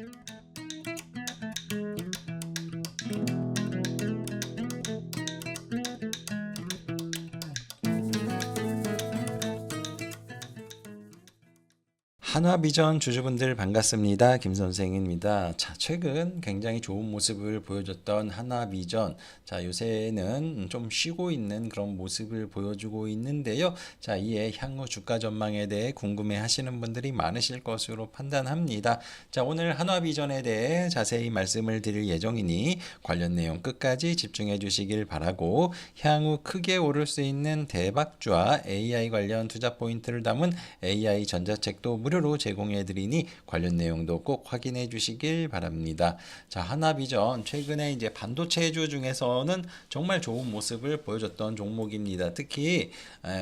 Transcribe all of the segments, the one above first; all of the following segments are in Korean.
Thank you. 한화비전 주주분들 반갑습니다. 김 선생입니다. 자, 최근 굉장히 좋은 모습을 보여줬던 한화비전. 자, 요새는 좀 쉬고 있는 그런 모습을 보여주고 있는데요. 자, 이에 향후 주가 전망에 대해 궁금해 하시는 분들이 많으실 것으로 판단합니다. 자, 오늘 한화비전에 대해 자세히 말씀을 드릴 예정이니 관련 내용 끝까지 집중해 주시길 바라고 향후 크게 오를 수 있는 대박주와 AI 관련 투자 포인트를 담은 AI 전자책도 무료 로 제공해 드리니 관련 내용도 꼭 확인해 주시길 바랍니다. 자, 하나비전 최근에 이제 반도체주 중에서는 정말 좋은 모습을 보여줬던 종목입니다. 특히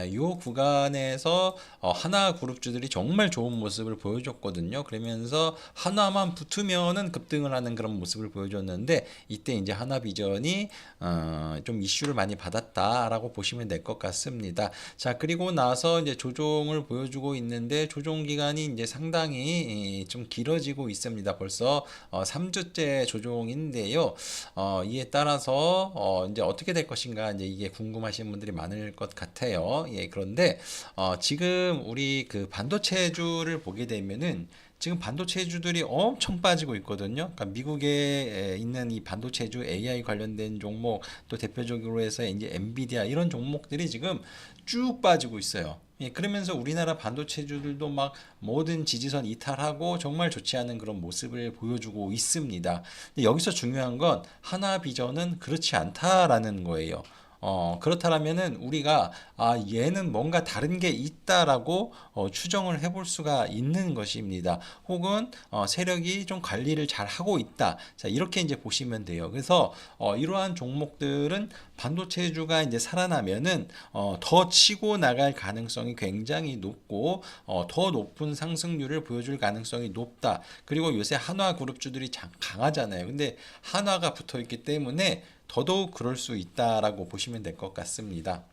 이 구간에서 어, 하나 그룹주들이 정말 좋은 모습을 보여줬거든요. 그러면서 하나만 붙으면은 급등을 하는 그런 모습을 보여줬는데 이때 이제 하나비전이 어, 좀 이슈를 많이 받았다라고 보시면 될 것 같습니다. 자, 그리고 나서 이제 조종을 보여주고 있는데 조종 기간이 이제 상당히 좀 길어지고 있습니다. 벌써 어, 3주째 조종인데요. 어, 이에 따라서 어, 이제 어떻게 될 것인가 이제 이게 궁금하신 분들이 많을 것 같아요. 예, 그런데 어, 지금 우리 그 반도체주를 보게 되면은 지금 반도체주들이 엄청 빠지고 있거든요. 그러니까 미국에 있는 이 반도체주 AI 관련된 종목 또 대표적으로 해서 이제 엔비디아 이런 종목들이 지금 쭉 빠지고 있어요. 예, 그러면서 우리나라 반도체주들도 막 모든 지지선 이탈하고 정말 좋지 않은 그런 모습을 보여주고 있습니다. 근데 여기서 중요한 건 하나 비전은 그렇지 않다라는 거예요. 어, 그렇다면은 우리가 아, 얘는 뭔가 다른 게 있다라고 어, 추정을 해볼 수가 있는 것입니다. 혹은 어, 세력이 좀 관리를 잘 하고 있다. 자, 이렇게 이제 보시면 돼요. 그래서 어, 이러한 종목들은 반도체주가 이제 살아나면은 어, 더 치고 나갈 가능성이 굉장히 높고 어, 더 높은 상승률을 보여줄 가능성이 높다. 그리고 요새 한화 그룹주들이 강하잖아요. 근데 한화가 붙어 있기 때문에 더더욱 그럴 수 있다라고 보시면 될 것 같습니다.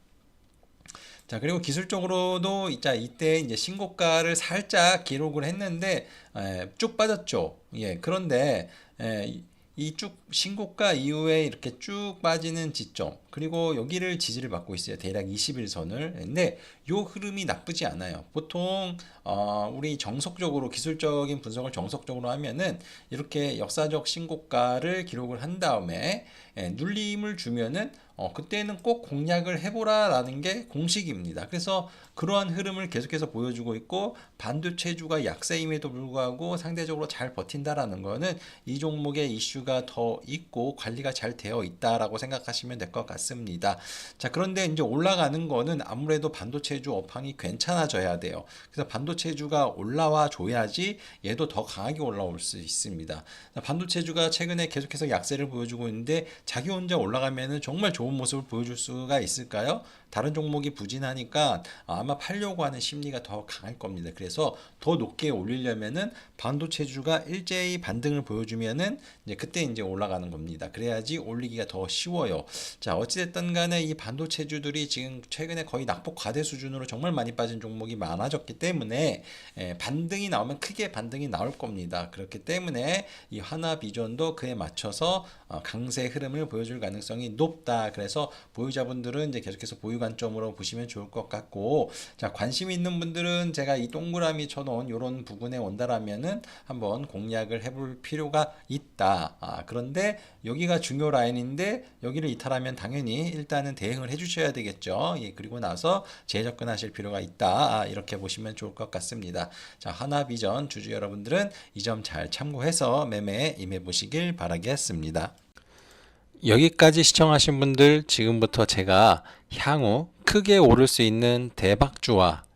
자, 그리고 기술적으로도 자, 이때 이제 신고가를 살짝 기록을 했는데 에, 쭉 빠졌죠. 예. 그런데 에, 이쭉 신고가 이후에 이렇게 쭉 빠지는 지점 그리고 여기를 지지를 받고 있어요 대략 21선을 근데 요 흐름이 나쁘지 않아요 보통 어 우리 정석적으로 기술적인 분석을 정석적으로 하면은 이렇게 역사적 신고가를 기록을 한 다음에 예, 눌림을 주면은 어, 그때는 꼭 공략을 해보라라는 게 공식입니다. 그래서 그러한 흐름을 계속해서 보여주고 있고 반도체주가 약세임에도 불구하고 상대적으로 잘 버틴다라는 거는 이 종목의 이슈가 더 있고 관리가 잘 되어 있다라고 생각하시면 될 것 같습니다. 자, 그런데 이제 올라가는 거는 아무래도 반도체주 업황이 괜찮아져야 돼요. 그래서 반도 체주가 올라와 줘야지 얘도 더 강하게 올라올 수 있습니다. 반도체주가 최근에 계속해서 약세를 보여주고 있는데 자기 혼자 올라가면은 정말 좋은 모습을 보여줄 수가 있을까요? 다른 종목이 부진하니까 아마 팔려고 하는 심리가 더 강할 겁니다. 그래서 더 높게 올리려면은 반도체주가 일제히 반등을 보여주면은 이제 그때 이제 올라가는 겁니다. 그래야지 올리기가 더 쉬워요. 자, 어찌됐든 간에 이 반도체주들이 지금 최근에 거의 낙폭 과대 수준으로 정말 많이 빠진 종목이 많아졌기 때문에 예, 반등이 나오면 크게 반등이 나올 겁니다. 그렇기 때문에 이 하나 비전도 그에 맞춰서 어, 강세 흐름을 보여줄 가능성이 높다. 그래서 보유자분들은 이제 계속해서 보유 관점으로 보시면 좋을 것 같고 자 관심 있는 분들은 제가 이 동그라미 쳐놓은 이런 부분에 온다라면은 한번 공략을 해볼 필요가 있다. 아, 그런데 여기가 중요 라인인데 여기를 이탈하면 당연히 일단은 대응을 해주셔야 되겠죠. 예, 그리고 나서 재접근하실 필요가 있다. 아, 이렇게 보시면 좋을 것 같습니다. 자 하나비전 주주 여러분들은 이 점 잘 참고해서 매매에 임해 보시길 바라겠습니다. 여기까지 시청하신 분들 지금부터 제가 향후 크게 오를 수 있는 대박주와